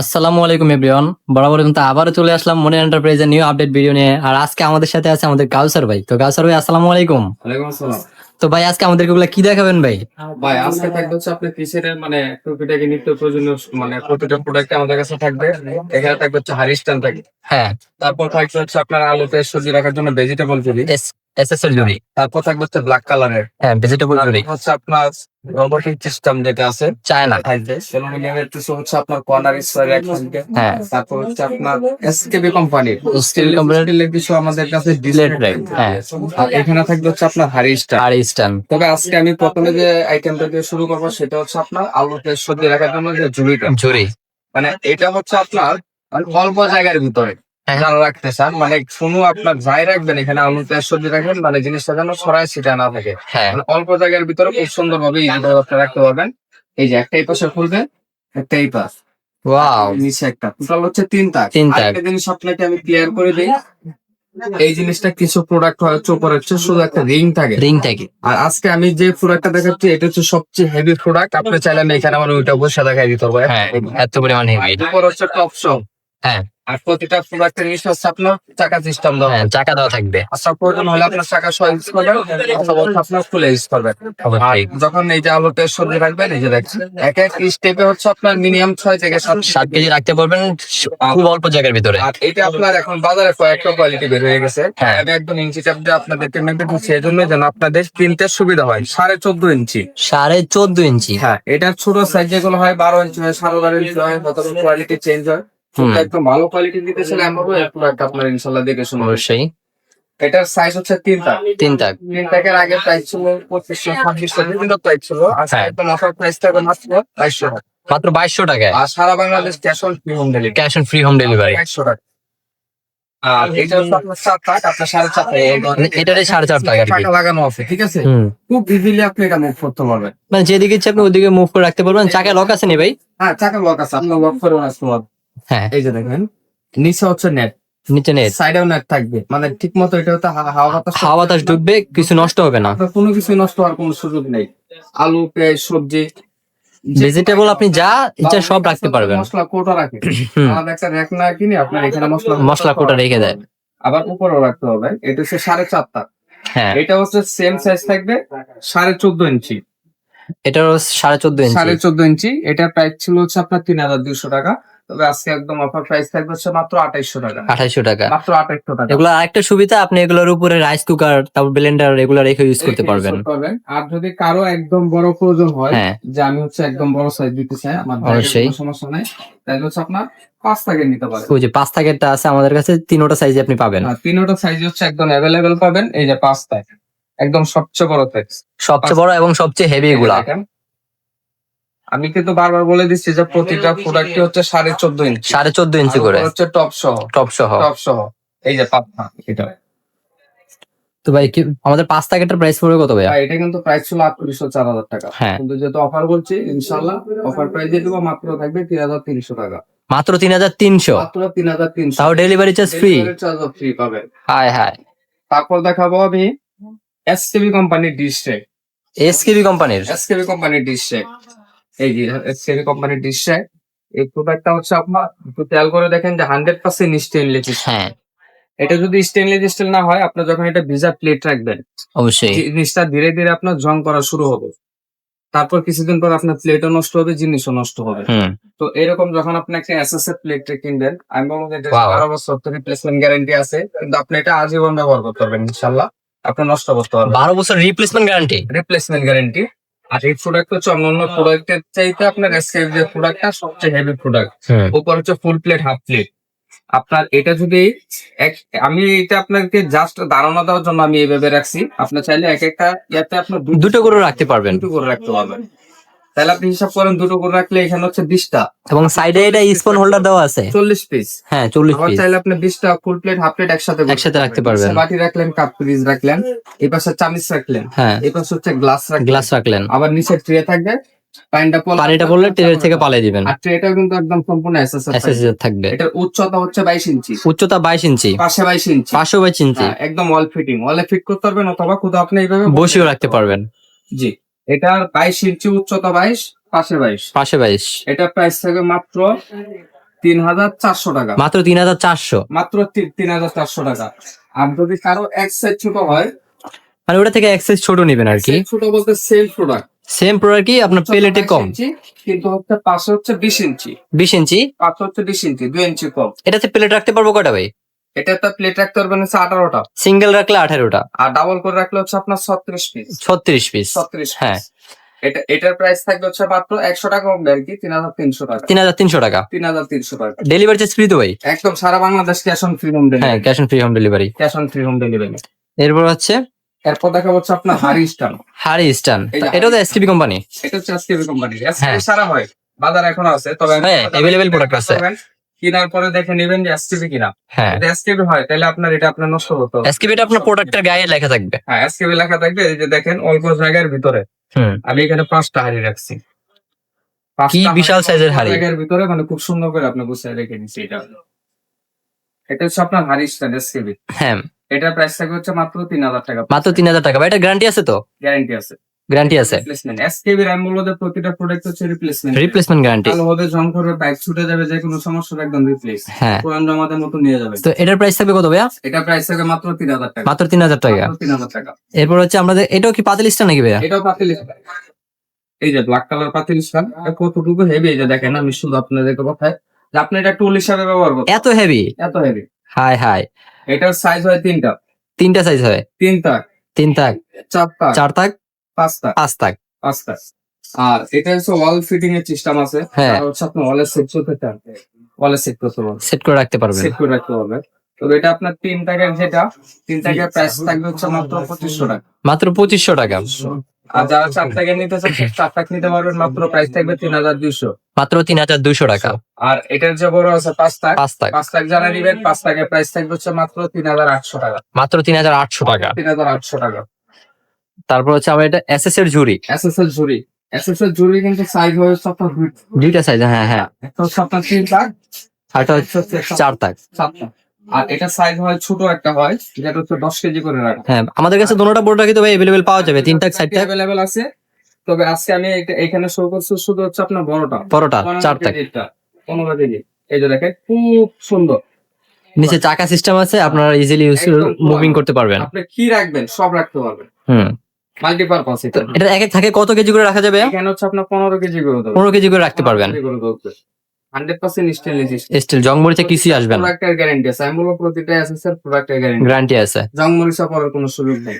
আসসালামু আলাইকুম এভরিওয়ান। বরাবর কিন্তু আবারও চলে আসলাম মনি এন্টারপ্রাইজের নিউ আপডেট ভিডিও নিয়ে। আর আজকে আমাদের সাথে আছে আমাদের কাউসার ভাই। তো কাউসার ভাই আসসালামু আলাইকুম। ওয়ালাইকুম আসসালাম। তো ভাই আজকে আমাদেরকে ওগুলা কি দেখাবেন ভাই? ভাই আজকে থাকবে হচ্ছে আপনি কিসের মানে টুকিটাকি নিত্য প্রয়োজনীয় মানে প্রতিটা প্রোডাক্ট আমাদের কাছে থাকবে। এখানে থাকবে হচ্ছে হারি স্ট্যান্ড থাকবে হ্যাঁ। তারপর থাকবে হচ্ছে আপনার আলুতে সবজি রাখার জন্য ভেজিটেবল জুড়ি জুড়ি তারপর থাকবে হচ্ছে ব্ল্যাক কালারের হ্যাঁ ভেজিটেবল জুড়ি হচ্ছে আপনার রোবোটিক সিস্টেম যেটা আছে চায়না অ্যালুমিনিয়ামের কিছু হচ্ছে আপনার কর্নার স্কোয়ার হ্যাঁ। তারপর হচ্ছে আপনার এসকেবি কোম্পানির কিছু আমাদের কাছে rack, হ্যাঁ। আর এখানে থাকবে হচ্ছে আপনার তবে আজকে আমি প্রথমে যে আইটেমটা দিয়ে শুরু করব সেটা হচ্ছে আপনার আলুতে সবজি রাখার জন্য যে ঝুড়িটা ঝুড়ি মানে এটা হচ্ছে আপনার অল্প জায়গার ভিতরে। হ্যাঁ। যারা রাখতে চান মানে কোনো আপনার যাই রাখবেন এখানে আলুতে সবজি রাখবেন মানে জিনিসটা যেন ছড়ায় সেটা না থাকে। হ্যাঁ। মানে অল্প জায়গার ভিতরে খুব সুন্দর ভাবে আপনি রাখতে পারবেন। এই যে একটা এই পাশে খুলবে একটা এই পাশ। ওয়াও। নিচে একটা। টোটাল হচ্ছে তিন তাক। তিন তাক। জিনিস আপনাকে আমি ক্লিয়ার করে দিই। এই জিনিসটা কিছু প্রোডাক্ট হচ্ছে উপরে হচ্ছে শুধু একটা রিং থাকে। রিং থাকে। আর আজকে আমি যে প্রোডাক্টটা দেখাচ্ছি এটা হচ্ছে সবচেয়ে হেভি প্রোডাক্ট আপনি চাইলে আমি এখানে আমার ওইটা বসে দেখাই দিতে পারব। হ্যাঁ এত পরিমাণ হেভি উপর হচ্ছে টপ শপ হ্যাঁ। আর প্রতিটা প্রোডাক্টের জিনিস হচ্ছে আপনার চাকা সিস্টেম দেওয়া হ্যাঁ চাকা দেওয়া থাকবে। আচ্ছা প্রয়োজন হলে আপনার চাকা সহ ইউজ করবেন অথবা আপনার খুলে ইউজ করবেন। আর যখন এই যে আলুতে সবজি রাখবেন এই যে দেখছেন এক এক স্টেপে হচ্ছে আপনার মিনিমাম ছয় থেকে সাত সাত কেজি রাখতে পারবেন খুব অল্প জায়গার ভিতরে। আর এটা আপনার এখন বাজারে কয়েকটা কোয়ালিটি বের হয়ে গেছে। হ্যাঁ। আমি একদম ইঞ্চি চাপ দিয়ে আপনাদেরকে মেপে দিচ্ছি এই জন্য যেন আপনাদের কিনতে সুবিধা হয়। সাড়ে চোদ্দ ইঞ্চি। সাড়ে চোদ্দ ইঞ্চি। হ্যাঁ এটা ছোট সাইজ যেগুলো হয় বারো ইঞ্চি হয় সাড়ে বারো ইঞ্চি হয় কোয়ালিটি চেঞ্জ হয়। একদম ভালো কোয়ালিটি প্রোডাক্ট আপনার ইনশাল্লাহ দেখে শুনে অবশ্যই। এটার সাইজ হচ্ছে তিনটা তিন তাক। তিন টাকার আগে প্রাইস ছিল পঁচিশশো ছাব্বিশশো বিভিন্ন প্রাইস ছিল। আর হ্যাঁ। একদম অফার প্রাইস থাকবে মাত্র বাইশশো টাকা। মাত্র বাইশশো টাকায়? আর সারা Bangladesh cash on free home delivery cash on free home delivery বাইশশো টাকা। আর এটা আপনার সাত টাকা আপনার সাড়ে চার টাকা সাড়ে চার টাকা টাকা লাগানো আছে ঠিক আছে? খুব ইজিলি আপনি এটা মুভ করতে পারবেন। মানে যেদিকে ইচ্ছে আপনি ওদিকে মুভ করে রাখতে পারবেন। চাকা লক আছে নি ভাই? হ্যাঁ চাকা লক আছে। আপনার লক করে আসতে পারবেন। হ্যাঁ। এই যে দেখেন নিচে হচ্ছে নেট নিচে নেই সাইডেও নেট থাকবে। মানে ঠিক মতো এটা হচ্ছে হাওয়া বাতাস হাওয়া বাতাস ঢুকবে কিছু নষ্ট হবে না। কোনো কিছু নষ্ট হওয়ার কোনো সুযোগ নেই। আলু পেঁয়াজ সবজি ভেজিটেবল আপনি যা ইচ্ছা সব রাখতে পারবেন। মশলা কোটা রাখে আমাদের একটা র্যাক না কিনে আপনার এখানে মশলা মশলা কোটা রেখে দেয়। আবার উপরেও রাখতে হবে। এটা হচ্ছে সাড়ে চারটা। হ্যাঁ। এটা হচ্ছে সেম সাইজ থাকবে সাড়ে চোদ্দ ইঞ্চি। এটারও সাড়ে চোদ্দ সাড়ে চোদ্দ ইঞ্চি। এটার প্রাইস ছিল হচ্ছে আপনার তিন হাজার দুইশো টাকা। তবে আজকে একদম অফার প্রাইস থাকবে হচ্ছে মাত্র আঠাইশশো টাকা। আঠাইশো টাকা। মাত্র আঠাইশশো টাকা। এগুলো আরেকটা সুবিধা আপনি এগুলোর উপরে রাইস কুকার তারপর ব্লেন্ডার এগুলো রেখে ইউজ করতে পারবেন। আর যদি কারও একদম বড় প্রয়োজন হয় হ্যাঁ। যে আমি হচ্ছে একদম বড় সাইজ দিতে চাই আমার অবশ্যই। সমস্যা নাই তাহলে হচ্ছে আপনার পাঁচ নিতে পারেন। ওই যে পাঁচ আছে আমাদের কাছে তিনোটা সাইজে আপনি পাবেন। তিনোটা সাইজ হচ্ছে একদম অ্যাভেলেবেল পাবেন এই যে পাঁচ একদম সবচেয়ে বড় সাইজ সবচেয়ে বড় এবং সবচেয়ে হেভি এগুলা। আমি কিন্তু বারবার বলে দিচ্ছি যে প্রতিটা প্রোডাক্টই হচ্ছে সাড়ে চোদ্দ ইঞ্চি। সাড়ে চোদ্দ ইঞ্চি করে। হচ্ছে টপ সহ। টপ সহ। টপ সহ। এই যে পাতনা এটা। তো ভাই কি আমাদের পাঁচ প্যাকেটের প্রাইস পড়বে কত আর এটা কিন্তু প্রাইস ছিল আটত্রিশশো চার হাজার টাকা। হ্যাঁ। কিন্তু যেহেতু অফার বলছি ইনশাল্লাহ অফার প্রাইস দিয়ে দেবো মাত্র থাকবে তিন হাজার তিনশো টাকা। মাত্র তিন হাজার তিনশো? মাত্র তিন হাজার তিনশো। তাও delivery charge free charge free পাবেন হায় হায়। তারপর দেখাবো আমি এসকেবি কোম্পানির ডিশ ট্রে এসকেবি কোম্পানির এসকেবি কোম্পানির ডিশ এই যে এসকেবি কোম্পানির ডিশ এই প্রোডাক্টটা হচ্ছে আপনার একটু খেয়াল করে দেখেন যে হান্ড্রেড পার্সেন্ট স্টেনলেস হ্যাঁ। এটা যদি স্টেনলেস স্টিল না হয় আপনার যখন এটা ভিজা প্লেট রাখবেন অবশ্যই। জিনিসটা ধীরে ধীরে আপনার জং করা শুরু হবে। তারপর কিছুদিন পর আপনার প্লেটও নষ্ট হবে জিনিসও নষ্ট হবে। তো এরকম যখন আপনি একটা এসএস এর প্লেট কিনবেন আমি বলব যে. বারো বছর তো রিপ্লেসমেন্ট গ্যারান্টি আছে কিন্তু আপনি এটা আজীবন ব্যবহার করতে পারবেন ইনশাল্লাহ আপনি নষ্ট করতে পারবেন। বারো বছর রিপ্লেসমেন্ট গ্যারান্টি রিপ্লেসমেন্ট গ্যারান্টি আর এই প্রোডাক্ট হচ্ছে অন্যান্য প্রোডাক্টের চাইতে আপনার এসকেএফ যে প্রোডাক্টটা সবচেয়ে হেভি প্রোডাক্ট ওপর হচ্ছে ফুল প্লেট হাফ প্লেট আপনার এটা যদি এক- আমি এটা আপনাকে জাস্ট ধারণা দেওয়ার জন্য আমি এভাবে রাখছি। আপনার চাইলে এক একটা ইয়াতে আপনার দুটো দুটো করে রাখতে পারবেন। দুটো করে রাখতে পারবেন তাহলে আপনি হিসাব করেন দুটো করে রাখলে এখানে হচ্ছে বিশটা। এবং সাইডে এটা স্পুন হোল্ডার দেওয়া আছে। চল্লিশ পিস হ্যাঁ চল্লিশ পিস চাইলে আপনি বিশটা ফুল প্লেট হাফ প্লেট একসাথে একসাথে রাখতে পারবেন। বাটি রাখলেন কাপ পিস রাখলেন এই পাশে চামিচ রাখলেন হ্যাঁ। এই পাশে হচ্ছে গ্লাস রাখলেন। গ্লাস রাখলেন। আবার নিচে ট্রে থাকবে পানিটা পড়লে পানিটা পড়লে ট্রের থেকে পালিয়ে দিবেন। আর ট্রেটাও কিন্তু একদম সম্পূর্ণ এসএসএস থাকবে। এটার উচ্চতা হচ্ছে বাইশ ইঞ্চি। উচ্চতা বাইশ ইঞ্চি। পাশে বাইশ ইঞ্চি। পাঁচশো বাইশ ইঞ্চি। হ্যাঁ, একদম ওয়াল ফিটিং ওয়ালে ফিট করতে পারবেন অথবা কোথাও আপনি এইভাবে বসিয়েও রাখতে পারবেন। জি। এটার বাইশ ইঞ্চি উচ্চতা বাইশ পাশে বাইশ। পাশে বাইশ। এটা প্রাইস থাকবে মাত্র তিন হাজার চারশো টাকা। মাত্র তিন হাজার চারশো? মাত্র তিন হাজার চারশো টাকা। আর যদি কারও এক সাইজ ছোট হয় মানে ওটা থেকে এক সাইজ ছোট নেবেন আর কি। ছোট বলতে সেম প্রোডাক্ট সেম প্রোডাক্ট কি? আপনার প্লেটে কম। কিন্তু হচ্ছে পাশে হচ্ছে বিশ ইঞ্চি। বিশ ইঞ্চি? পাশে হচ্ছে বিশ ইঞ্চি দুই ইঞ্চি কম। এটাতে প্লেট রাখতে পারব কটা ভাই? এটা একটা প্লেট রাখতে পারবেন হচ্ছে আঠারোটা। সিঙ্গেল রাখলে আঠারোটা। আর ডাবল করে রাখলে হচ্ছে আপনার ছত্রিশ পিস ছত্রিশ পিস ছত্রিশ হ্যাঁ। এটা এটার প্রাইস থাকবে হচ্ছে মাত্র একশো টাকা কমবে আর কি? তিন হাজার তিনশো টাকা। তিন হাজার তিনশো টাকা। তিন হাজার তিনশো টাকা। ডেলিভারি চার্জ ফ্রি তো ভাই? একদম সারা Bangladesh cash on free home হ্যাঁ delivery cash on free home delivery cash on free home delivery এরপর হচ্ছে? এরপর দেখা হচ্ছে আপনার হারি স্টান। হারি স্টান। এটাও তো এসটিপি কোম্পানি এটা হচ্ছে এসকেবি কোম্পানির হ্যাঁ। সারা হয়। বাজার এখন আছে তবে হ্যাঁ, কথা available আছে। কেনার পরে দেখে নেবেন যে এসকেবি কিনা। হ্যাঁ। যদি এসকেবি হয় তাহলে আপনার এটা আপনার নষ্ট হতো। এসটিপিটা আপনার প্রোডাক্টের গায়ে লেখা থাকবে। হ্যাঁ এসকেবি লেখা থাকবে এই যে দেখেন অল্প জায়গার ভিতরে। আমি এখানে পাঁচটা হাড়ি রাখছি। কি বিশাল সাইজের হাঁড়ি। জায়গার ভিতরে মানে খুব সুন্দর করে আপনি গুছিয়ে রেখে নিচ্ছি এটা। এটা হচ্ছে আপনার হাড়ি স্ট্যান্ড এসকেবি হ্যাঁ। এটার প্রাইস থাকবে হচ্ছে মাত্র তিন হাজার টাকা। মাত্র তিন হাজার টাকা। ভাই এটা গ্যারান্টি আছে তো? গ্যারান্টি আছে। গ্যারান্টি আছে। রিপ্লেসমেন্ট এসকেবি প্রতিটা প্রোডাক্ট হচ্ছে রিপ্লেসমেন্ট রিপ্লেসমেন্ট গ্যারান্টি কালো হবে জং করবে বাইক ছুটে যাবে যে কোনো সমস্যা একদম রিপ্লেস হ্যাঁ। পুরান জমাদের মতো নিয়ে যাবে। তো এটার প্রাইস থাকবে কত ভাইয়া? এটা প্রাইস থাকবে মাত্র তিন হাজার টাকা। মাত্র তিন হাজার টাকা। তিন হাজার টাকা। এরপর হচ্ছে আমাদের এটাও কি পাতিল স্টার নাকি ভাইয়া? এটাও পাতিল এই যে ব্ল্যাক কালার পাতিল কতটুকু হেভি এই যে দেখেন আমি শুধু আপনাদেরকে কথায় যে আপনি এটা টুল হিসাবে ব্যবহার করবেন এত হেভি এত হেভি হাই হাই। এটার সাইজ হয় তিনটা। তিনটা সাইজ হয়? তিনটা তিন তাক। চারটা চার তাক? পাঁচটা। পাঁচ তাক পাঁচটা। আর এটা হচ্ছে ওয়াল ফিটিং এর সিস্টেম আছে। হ্যাঁ। হচ্ছে আপনি ওয়ালে সেট করতে চান ওয়ালে সেট করতে পারবেন সেট করে রাখতে পারবেন। সেট করে রাখতে পারবেন তবে এটা আপনার তিন টাকার যেটা তিন টাকার প্রাইস থাকবে হচ্ছে মাত্র পঁচিশশো টাকা। মাত্র পঁচিশশো টাকা। আর যারা চার টাকা নিতে চান চার টাকা নিতে পারবেন মাত্র প্রাইস থাকবে তিন হাজার দুইশো। মাত্র তিন হাজার দুইশো টাকা। আর এটার যে বড় আছে পাঁচ টাকা পাঁচ তাক পাঁচ টাকা যারা নিবেন পাঁচ টাকার প্রাইস থাকবে হচ্ছে মাত্র তিন হাজার আটশো টাকা। মাত্র তিন হাজার আটশো টাকা। তিন হাজার আটশো টাকা। তারপর হচ্ছে আমার এটা এস এস এর ঝুড়ি। এসএসএল জুড়ি এসএসএল জুড়ি কিন্তু সাইজ হয়েছে আপনার দুই- দুইটা সাইজ হ্যাঁ হ্যাঁ। একটা হচ্ছে আপনার তিন টাক আর এটা হচ্ছে চার তাক আর এটা সাইজ হয় ছোট একটা হয় যেটা হচ্ছে দশ কেজি করে রাখা। হ্যাঁ আমাদের কাছে দুটোটা বোর্ড রাখি তো ভাই এভেলেবেল পাওয়া যাবে তিন তাক সাইড তাক অ্যাভেলেবেল আছে। তবে আজকে আমি এখানে শো করছি শুধু হচ্ছে আপনার বড়টা। পনেরো চার তাক পনেরো কেজি। এই যে দেখেন খুব সুন্দর। নিচে চাকা সিস্টেম আছে আপনারা ইজিলি একদম মুভিং করতে পারবেন। আপনি কি রাখবেন সব রাখতে পারবেন। হুম। মাল্টিপারপাস এটা এটা এক এক থাকে কত কেজি করে রাখা যাবে? এখানে হচ্ছে আপনার পনেরো কেজি করে দেবো পনেরো কেজি করে রাখতে পারবেন। হান্ড্রেড পার্সেন্ট স্টেনলেস স্টিল জংমরিচে কিছুই আসবে না? প্রোডাক্টের গ্যারেন্টি আছে। আমি বলব প্রতিটা এসএসএর প্রোডাক্টের গ্যারেন্টি গ্যারান্টি আছে। জং মরিচা পড়ার কোনো সুযোগ নেই।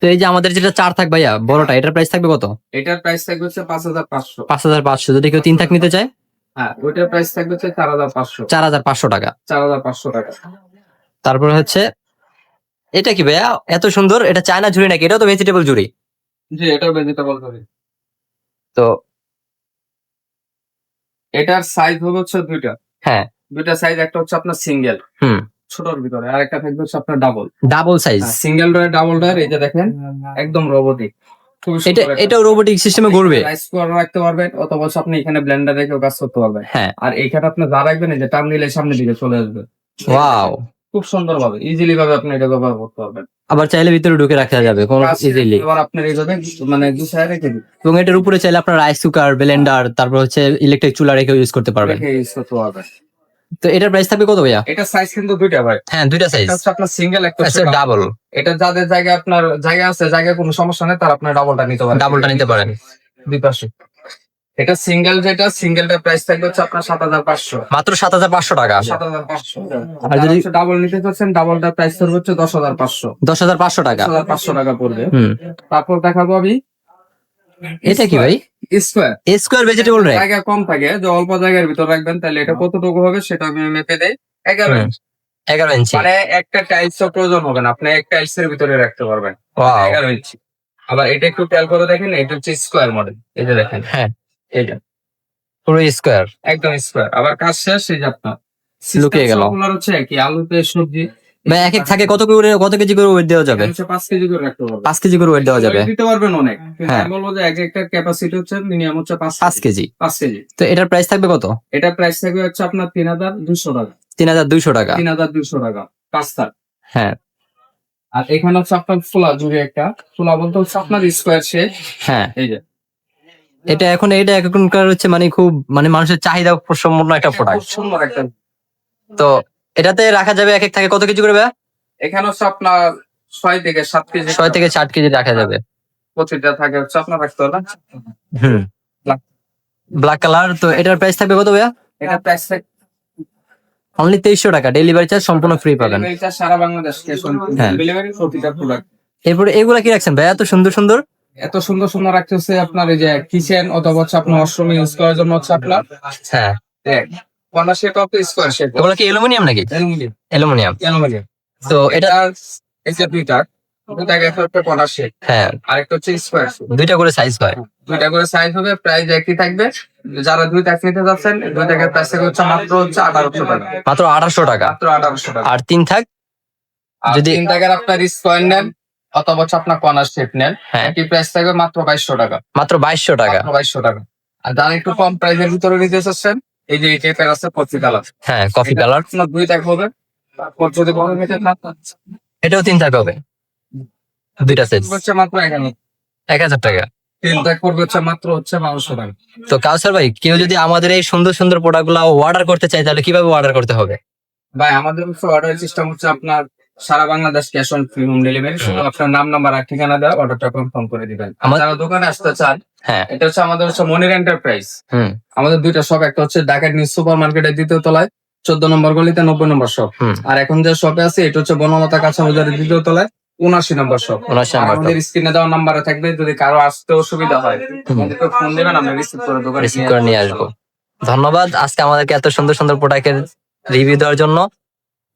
তো এই যে আমাদের যেটা চার থাক ভাইয়া বড়টা এটার প্রাইস থাকবে কত? এটার প্রাইস থাকবে হচ্ছে পাঁচ হাজার পাঁচশো। পাঁচ হাজার পাঁচশো। যদি কেউ তিন থাক নিতে চায়? হ্যাঁ ওইটার প্রাইস থাকবে হচ্ছে চার হাজার পাঁচশো। চার হাজার পাঁচশো টাকা। চার হাজার পাঁচশো টাকা। তারপর হচ্ছে এটা কি ভাইয়া? এত সুন্দর? এটা চায়না ঝুড়ি নাকি? এটাও তো ভেজিটেবল ঝুড়ি। জি এটাও ভেজিটেবল করি তো এটার সাইজ হবে হচ্ছে দুইটা। হ্যাঁ। দুইটা সাইজ একটা হচ্ছে আপনার সিঙ্গেল হুম। ছোটর ভিতরে আর একটা থাকবে হচ্ছে আপনার double double size single drawer double drawer এই যে দেখেন একদম রোবোটিক এটা এটাও রোবোটিক সিস্টেমে ঘুরবে। রাইস কুকার রাখতে পারবেন অথবা আপনি এখানে ব্লেন্ডার রেখেও কাজ করতে পারবেন। হ্যাঁ। আর এইখানে আপনি যা রাখবেন এই যে টার্ম নিলে সামনের দিকে চলে আসবে। ওয়াও খুব সুন্দর ভাবে ইজিলি ভাবে আপনি এটা ব্যবহার করতে পারবেন। আবার চাইলে ভিতরে ঢুকে রাখা যাবে কোনো ইজিলি এবার আপনার এইভাবে মানে গুছায় রেখে দিন। এবং এটার উপরে চাইলে আপনার রাইস কুকার ব্লেন্ডার তারপর হচ্ছে ইলেকট্রিক চুলা রেখে ইউজ করতে পারবেন। ইউজ করতে পারবেন। তো এটার প্রাইস থাকবে কত ভাইয়া? এটা সাইজ কিন্তু দুইটা ভাই। হ্যাঁ দুইটা সাইজ এটা আপনার সিঙ্গেল একটা আচ্ছা হচ্ছে ডাবল এটা যাদের জায়গায় আপনার জায়গা আছে জায়গায় কোনো সমস্যা নেই তার আপনার ডাবলটা নিতে পারেন। ডাবলটা নিতে পারেন। দুই পাশে। এটা সিঙ্গেল যেটা সিঙ্গেলটার প্রাইস থাকবে হচ্ছে আপনার সাত হাজার পাঁচশো। মাত্র সাত হাজার পাঁচশো টাকা। সাত হাজার পাঁচশো। আর যদি- ডাবল নিতে চাচ্ছেন ডাবলটার প্রাইস থাকবে হচ্ছে দশ হাজার পাঁচশো। দশ হাজার পাঁচশো টাকা। দশ হাজার পাঁচশো টাকা পড়বে। তারপর দেখাবো আমি এটা কি ভাই? স্কোয়ার। স্কোয়ার। ভেজিটেবল র্যাক জায়গা কম থাকে যে অল্প জায়গার ভিতর রাখবেন তাহলে এটা কতটুকু হবে সেটা আমি মেপে দেই। এগারো। ইঞ্চ এগারো ইঞ্চি মানে একটা টাইলস প্রয়োজন হবে না আপনি এক টাইলস এর ভিতরে রাখতে পারবেন। এগারো ইঞ্চি আবার এটা একটু খেয়াল করে দেখেন এটা হচ্ছে স্কোয়ার মডেল এই যে দেখেন। হ্যাঁ। এইটা পুরো স্কোয়ার একদম স্কোয়ার আবার কাজ শেষ এই যে আপনার লুকিয়ে গেল। সবগুলোর হচ্ছে কি আলুতে সবজি। ভাই এক এক থাকে কত করে কত কেজি করে ওয়েট দেওয়া যাবে? পাঁচ কেজি করে রাখতে পারবেন পাঁচ কেজি করে ওয়েট দেওয়া যাবে। দিতে পারবেন অনেক। হ্যাঁ। আমি বলব যে এক একটা ক্যাপাসিটি হচ্ছে মিনিমাম হচ্ছে পাঁচ পাঁচ কেজি। পাঁচ কেজি। তো এটার প্রাইস থাকবে কত? এটা প্রাইস থাকবে হচ্ছে আপনার তিন হাজার দুশো টাকা। তিন হাজার দুইশো টাকা। তিন হাজার দুশো টাকা। পাঁচ হ্যাঁ। আর এখানে হচ্ছে আপনার ফুলা জুড়ে একটা। ফুলা বলতে হচ্ছে আপনার স্কোয়ার শেপ হ্যাঁ। এই যে। এটা এখন এটা এখনকার হচ্ছে মানে খুব মানে মানুষের চাহিদা সম্পূর্ণ একটা প্রোডাক্ট তো এটাতে রাখা যাবে এক এক থাকে কত কেজি করে ভাইয়া? এখানে হচ্ছে আপনার ছয় থেকে সাত কেজি ছয় থেকে চার কেজি রাখা যাবে। প্রতিটা থাকে হচ্ছে আপনার রাখতে হবে হুম। ব্ল্যাক কালার তো এটার প্রাইস থাকবে কত ভাইয়া? এটা প্রাইস অনলি তেইশশো টাকা। ডেলিভারি চার্জ সম্পূর্ণ ফ্রি পাবেন। সারা বাংলাদেশ হ্যাঁ। এরপরে এগুলা কি রাখছেন ভাইয়া? এত সুন্দর সুন্দর। এত সুন্দর সুন্দর রাখতেছে আপনার এই যে কিচেন অথবা হচ্ছে আপনার ওয়াশরুমে ইউজ করার জন্য হচ্ছে আপনার। হ্যাঁ। Corner shape of square shape কি অ্যালুমিনিয়াম নাকি? অ্যালুমিনিয়াম। অ্যালুমিনিয়াম। তো এটা এই যে দুইটা দুইটা একটা কর্নার শেপ হ্যাঁ। আরেকটা হচ্ছে স্কোয়ার শেপ দুইটা করে সাইজ হয়। দুইটা করে সাইজ হবে প্রাইস একই থাকবে। যারা দুই টাকা নিতে যাচ্ছেন দুই টাকার প্রাইস হচ্ছে মাত্র হচ্ছে আঠারোশো টাকা। মাত্র আঠারোশো টাকা। মাত্র আঠারোশো টাকা। আর তিন থাক যদি- তিন টাকার আপনার স্কোয়ার নেন অথবা আপনার কর্নার শেপ নেন হ্যাঁ। প্রাইস থাকবে মাত্র বাইশশো টাকা। মাত্র বাইশশো টাকা? বাইশশো টাকা। আর যারা একটু কম প্রাইসের ভিতরে নিতে চাচ্ছেন এই যে এই টাইপের আছে কফি কালার হ্যাঁ কফি কালার দুই টাকা হবে। তারপর যদি নিতে চান এটাও তিন থাক হবে? দুইটা সেট হচ্ছে মাত্র এক হাজার। টাকা। তিন টাকা করবে হচ্ছে মাত্র হচ্ছে বারোশো টাকা। তো কাউসার ভাই কেউ যদি আমাদের এই সুন্দর সুন্দর প্রোডাক্টগুলো অর্ডার করতে চায় তাহলে কীভাবে অর্ডার করতে হবে? ভাই আমাদের অর্ডার সিস্টেম হচ্ছে আপনার সারা Bangladesh cash on free home. Delivery শুধু আপনার নাম নাম্বার আর ঠিকানা দেওয়া অর্ডারটা কনফার্ম করে দিবেন। যারা দোকানে আসতে চান হ্যাঁ। এটা হচ্ছে আমাদের হচ্ছে মনির এন্টারপ্রাইজ হুম। আমাদের দুইটা শপ একটা হচ্ছে ঢাকা নিউ সুপার মার্কেটের দ্বিতীয় তলায় চোদ্দ নম্বর গলিতে নব্বই নম্বর শপ আর এখন যে শপে আছে এটা হচ্ছে বনলতা কাঁচা বাজারের দ্বিতীয় তলায় উনাশি নম্বর শপ আমাদের স্ক্রিনে দেওয়া নাম্বারে থাকবে যদি কারও আসতে অসুবিধা হয় আমাদেরকে ফোন দেবেন আমরা রিসিভ করে দোকানে রিসিভ করে নিয়ে আসব। ধন্যবাদ আজকে আমাদেরকে এত সুন্দর সুন্দর প্রোডাক্টের রিভিউ দেওয়ার জন্য।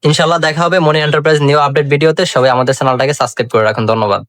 ইনশাল্লাহ দেখা হবে মনি এন্টারপ্রাইজ নিউ আপডেট ভিডিওতে। সবাই আমাদের চ্যানেলটাকে সাবস্ক্রাইব করে রাখুন। ধন্যবাদ।